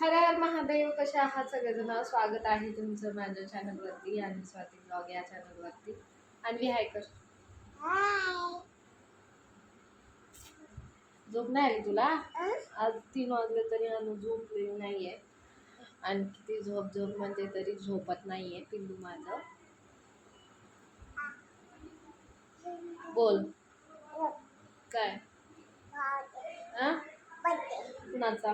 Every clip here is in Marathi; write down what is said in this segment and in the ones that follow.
हर हर महादेव कशा आहात सगळेजण? स्वागत आहे तुमचं माझ्या चॅनलवरती आणि स्वाती ब्लॉग या चॅनलवरती आणि हायकर झोप नाही आली तुला? आज तीन वाजले तरी अनु झोपलेली नाहीये. आणि किती झोप झोप म्हणजे तरी झोपत नाहीये पिल्लू माझं. बोल. काय? कुणाचा?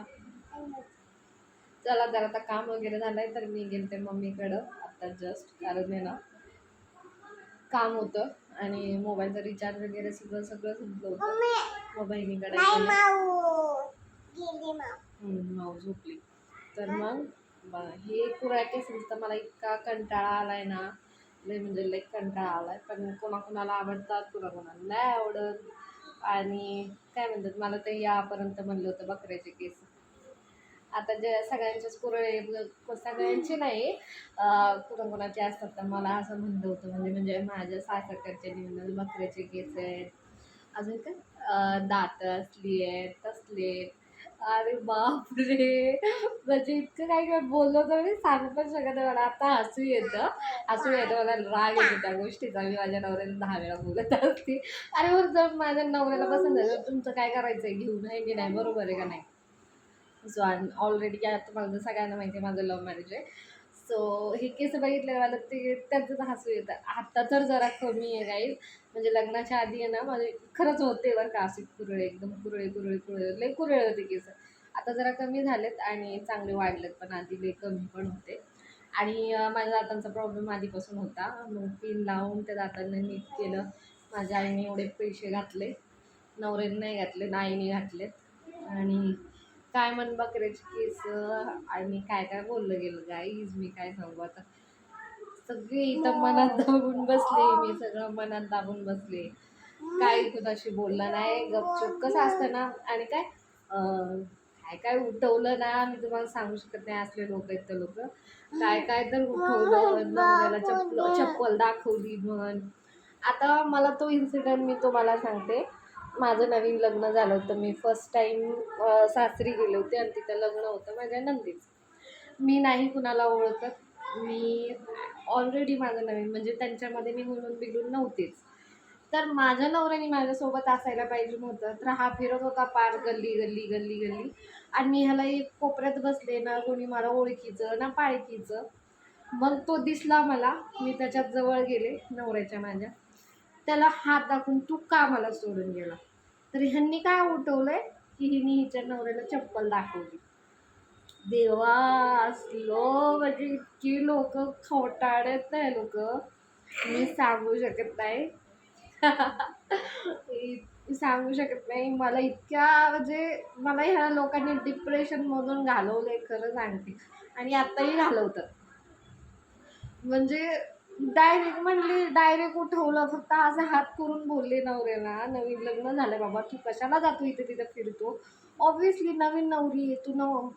चला जरा आता काम वगैरे झालंय तर मी गेलते मम्मीकडं. आता जस्ट कारण आहे ना काम होतं आणि मोबाईलचं रिचार्ज वगैरे सगळं सगळं संपलं होतं. मग बहिणीकडे माऊ झोपली. तर मग ब- हे केसांचा तर मला इतका कंटाळा आलाय ना. म्हणजे लय कंटाळा आलाय. पण कोणाकोणाला आवडतात कोणाकोणाला नाही आवडत. आणि काय म्हणतात मला तर यापर्यंत म्हणलं होतं बकऱ्याचे केस. आता जे सगळ्यांचेच कुरळे सगळ्यांचे नाही अं, कोणाकोणाचे असतात तर मला असं म्हणलं होतं म्हणजे म्हणजे माझ्या सासरकडच्या म्हणलं बकऱ्याचे केस आहेत अजून काय? दात असली आहेत तसले आहेत. अरे बापरे! म्हणजे इतकं काही काय बोललो तर मी सांगू पण शकत मला आता हसू येतं. हसू येतं मला राग येतो त्या गोष्टीचा. मी माझ्या नवऱ्याला दहा वेळा बोलत असते. अरे बरं जर माझ्या नवऱ्याला पसंत आहे तर तुमचं काय करायचं आहे घेऊन आहे की नाही? बरोबर आहे का नाही? सो ऑलरेडी काय तुम्हाला माझं सगळ्यांना माहिती आहे माझं लव्ह मॅरेज आहे. सो हे केस बघितलं मला ते त्यांचं हसू येतं. आता तर जरा कमी आहे गाईज म्हणजे लग्नाच्या आधी आहे ना माझे खरंच होते बरं का असे कुरळे एकदम कुरळे कुरळे कुरळे लई कुरळे होते केस. आता जरा कमी झालेत आणि चांगले वाढलेत पण आधी लई कमी पण होते. आणि माझ्या दातांचा प्रॉब्लेम आधीपासून होता. मग पिन लावून त्या दातांना नीट केलं. माझ्या आईने एवढे पैसे घातले. नवऱ्याने नाही घातले आईने घातलेत. आणि काय म्हण बकऱ्याची केस? आणि काय काय बोललं गेलं गाईज मी काय सांगू आता? सगळे इथं मनात दाबून बसले मी सगळं मनात दाबून बसले. काय कुणाशी बोललं नाही गपचूप. कसं असतं ना आणि काय? काय काय उठवलं ना मी तुम्हाला सांगू शकत नाही असले लोक आहेत ते लोक. काय काय तर उठवलं नवऱ्याला चप्पल चप्पल दाखवली म्हण. आता मला तो इन्सिडेंट मी तुम्हाला सांगते. माझं नवीन लग्न झालं होतं. मी फर्स्ट टाईम सासरी गेले होते आणि तिथं लग्न होतं माझ्या नंदीच. मी नाही कुणाला ओळखत. मी ऑलरेडी माझं नवीन म्हणजे त्यांच्यामध्ये मी म्हणून बिघडून नव्हतेच. तर माझ्या नवऱ्याने माझ्यासोबत असायला पाहिजे नव्हतं. तर हा फिरत होता पार गल्ली गल्ली गल्ली गल्ली. आणि मी ह्याला एक कोपऱ्यात बसले ना कोणी मला ओळखीचं ना पाळखीचं. मग तो दिसला मला. मी त्याच्यात जवळ गेले नवऱ्याच्या माझ्या. त्याला हात दाखवून तू का मला सोडून गेला. तर ह्यांनी काय उठवलंय? की हिने हिच्या नवऱ्याला चप्पल दाखवली. देवा असलो म्हणजे इतकी लोक खोटाडत आहे लोक. मी सांगू शकत नाही. सांगू शकत नाही. मला इतक्या म्हणजे मला ह्या लोकांनी डिप्रेशनमधून घालवलंय खरं सांगते. आणि आत्ताही घालवतात. म्हणजे डायरेक्ट म्हणली डायरेक्ट उठवलं फक्त आज हात करून बोलले नवऱ्याला. नवीन लग्न झालं बाबा तू कशाला जातो इथे तिथं फिरतो? ऑब्व्हियसली नवीन नवरी आहे तू न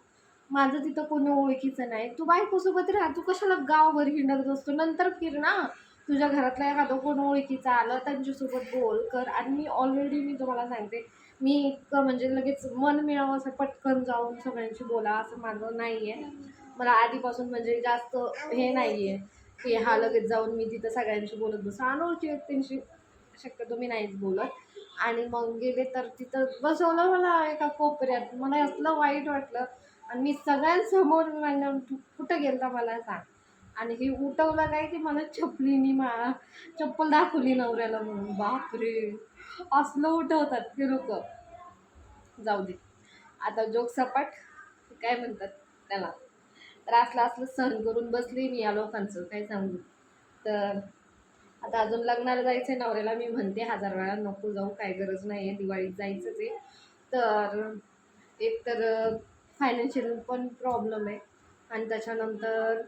माझं तिथं कोणी ओळखीचं नाही. तू बायकोसोबत राहा तू कशाला गावभर हिंडत असतो? नंतर फिर ना. तुझ्या घरातला एखादं कोण ओळखीचं आलं त्यांच्यासोबत बोल कर. आणि मी ऑलरेडी मी तुम्हाला सांगते मी इतकं म्हणजे लगेच मन मिळावं असं पटकन जाऊन सगळ्यांशी बोला असं माझं नाही आहे मला आधीपासून म्हणजे जास्त हे नाही आहे की हा लगेच जाऊन मी तिथं सगळ्यांशी बोलत बसू. अनोळखी व्यक्तींशी शक्यतो मी नाहीच बोलत. आणि मग गेले तर तिथं बसवलं मला एका कोपऱ्यात. मला असलं वाईट वाटलं. आणि मी सगळ्यांसमोर मी म्हणलं तू कुठं मला सांग. आणि हे उठवलं काय की मला चपलीनी मा चप्पल दाखवली नवऱ्याला म्हणून. बापरे! असलं उठवतात ते लोक. जाऊ दे. आता जोक सपाट काय म्हणतात त्याला? तर असलं असलं सहन करून बसली मी या लोकांचं काय सांगू? तर आता अजून लग्नाला जायचं आहे नवऱ्याला मी म्हणते हजार वेळा नको जाऊ काय गरज नाही आहे दिवाळीत जायचंच आहे. तर एक तर फायनान्शियल पण प्रॉब्लेम आहे. आणि त्याच्यानंतर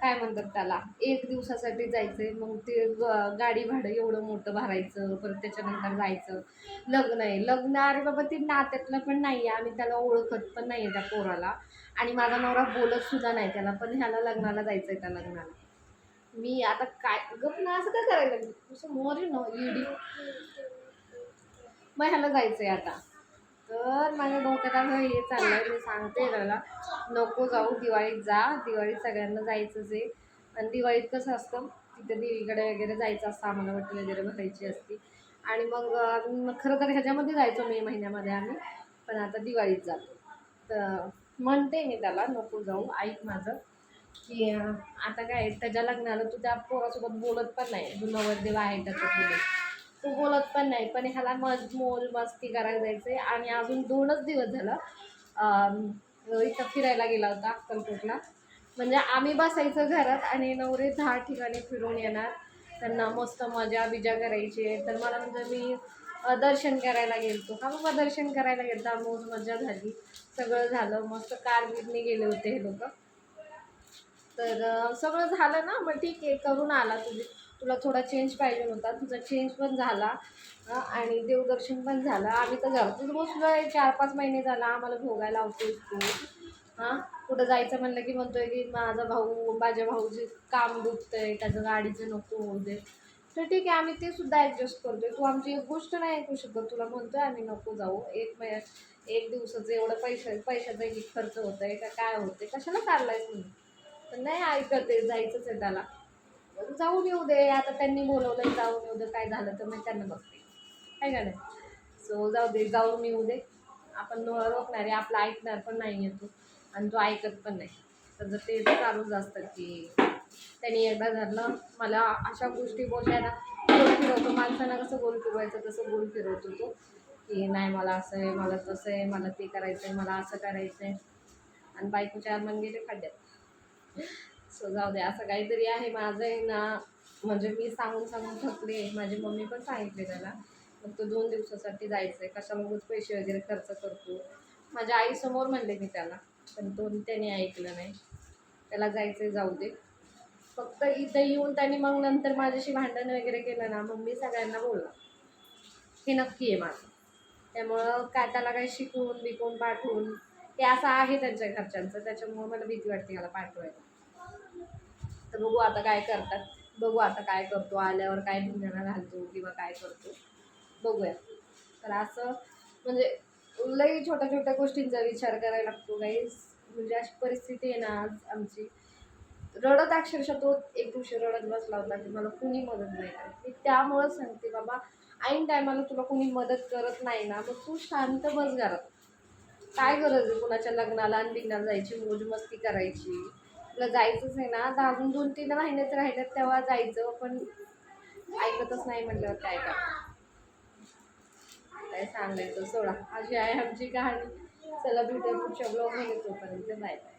काय म्हणतात त्याला? एक दिवसासाठी जायचं आहे मग ते ग- गाडी भाडं एवढं मोठं भरायचं परत त्याच्यानंतर जायचं. लग्न आहे. लग्न अरे बाबा ते नात्यातलं पण नाही आहे आम्ही त्याला ओळखत पण नाही आहे त्या पोराला. आणि माझा नवरा बोलत सुद्धा नाही त्याला पण ह्याला लग्नाला जायचं आहे त्या लग्नाला. मी आता काय गप ना असं काय करायला लागली? असं मोर ना मग ह्याला जायचं आहे आता. तर माझ्या डोक्यात असं हे चाललंय मी सांगते त्याला. नको जाऊ दिवाळीत जा. दिवाळीत सगळ्यांना जायचंच आहे आणि दिवाळीत कसं असतं तिथे देवीकडे वगैरे जायचं असतं आम्हाला वटी वगैरे भरायची असती. आणि मग खरं तर ह्याच्यामध्ये जायचो मे महिन्यामध्ये आम्ही पण आता दिवाळीत जातो. तर म्हणते मी त्याला नको जाऊ ऐक माझं. की आता काय त्याच्या लग्नाला तू त्या पोरासोबत बोलत पण नाही. तू नवरदेव आहे त्याच्यासोबत तू बोलत पण नाही पण ह्याला मज मोल मस्ती करायला आहे आणि अजून दोनच दिवस झालं इथं फिरायला गेला होता अक्कलकोटला. म्हणजे आम्ही बसायचं घरात आणि नवरे दहा ठिकाणी फिरून येणार. त्यांना मस्त मजा बिजा करायची आहे. तर मला म्हणजे मी दर्शन करायला गेलतो. हा बाबा दर्शन करायला गेलतो. मोज मजा झाली. सगळं झालं. मस्त कार बिरने गेले होते हे लोक. तर सगळं झालं ना? मग ठीक आहे. करून आला तुझी तुला थोडा चेंज पाहिजे होता. तुझा चेंज पण झाला. आणि देवदर्शन पण झालं. आम्ही तर घरातच बसलो आहे चार पाच महिने झाला आम्हाला भोगायला लावतोय तू हां? कुठं जायचं म्हणलं की म्हणतोय की माझा भाऊ माझ्या भाऊचे काम दुखतंय. त्याचं गाडीचं नको होऊ दे. तर ठीक आहे आम्ही ते सुद्धा ॲडजस्ट करतोय. तू आमची एक गोष्ट नाही ऐकू शकत. तुला म्हणतोय आम्ही नको जाऊ. एक महिन्या एक दिवसाचं एवढं पैसे पैशाचा एक खर्च होत आहे का? काय होते कशाला चाललाय तुम्ही तर नाही ऐकत आहे. जायचंच आहे त्याला. जाऊन येऊ दे आता त्यांनी बोलवलं जाऊन येऊ दे काय झालं तर मी त्यांना बघते. काय का नाही? सो जाऊ दे जाऊन येऊ दे. आपण रोखणार आहे आपलं ऐकणार पण नाही येतो आणि तो ऐकत पण नाही. तर जर ते चालूच असतं की त्यांनी एकदा धरलं मला अशा गोष्टी बोलायला ना गोल फिरवतो. माणसांना कसं गोल फिरवायचं तसं गोल फिरवतो तो. की नाही मला असं आहे मला तसं आहे मला ते करायचं आहे मला असं करायचं आहे आणि बायकोच्या मन गेले खड्ड्यात. सो जाऊ दे असं काहीतरी आहे माझं आहे ना. म्हणजे मी सांगून सांगून थकले. माझी मम्मी पण सांगितले त्याला. मग तो दोन दिवसासाठी जायचं आहे कशामधून पैसे वगैरे खर्च करतो? माझ्या आईसमोर म्हणले मी त्याला. पण तो त्याने ऐकलं नाही. त्याला जायचं आहे जाऊ दे. फक्त इथं येऊन त्यांनी मग नंतर माझ्याशी भांडण वगैरे केलं ना मग मी सगळ्यांना बोलला. हे नक्की आहे माझं. त्यामुळं काय त्याला काही शिकवून बिकवून पाठवून ते असं आहे त्यांच्या घरच्यांचं. त्याच्यामुळं मला भीती वाटते याला पाठवायला. तर बघू आता काय करतात. बघू आता काय करतो आल्यावर काय धिंगाणा घालतो किंवा काय करतो. बघूया. तर असं म्हणजे लई छोट्या छोट्या गोष्टींचा विचार करायला लागतो काही म्हणजे अशी परिस्थिती आहे ना आज आमची. रडत अक्षरशः तो एक दिवशी रडत बसला होता की मला कुणी मदत नाही करत. मी त्यामुळं सांगते बाबा ऐन टायमाला तुला कुणी मदत करत नाही ना मग तू शांत बस घरात. काय गरज आहे कुणाच्या लग्नाला आणि बिग्नाला जायची मोज मस्ती करायची? तुला जायचंच आहे ना. आता अजून दोन तीन महिनेच राहिलेत तेव्हा जायचं पण ऐकतच नाही म्हटल्यावर काय का काय सांगायचं सोडा. अशी आहे आमची कहाणी चला भेटूया पुढच्या ब्लॉगमध्ये तोपर्यंत. Bye bye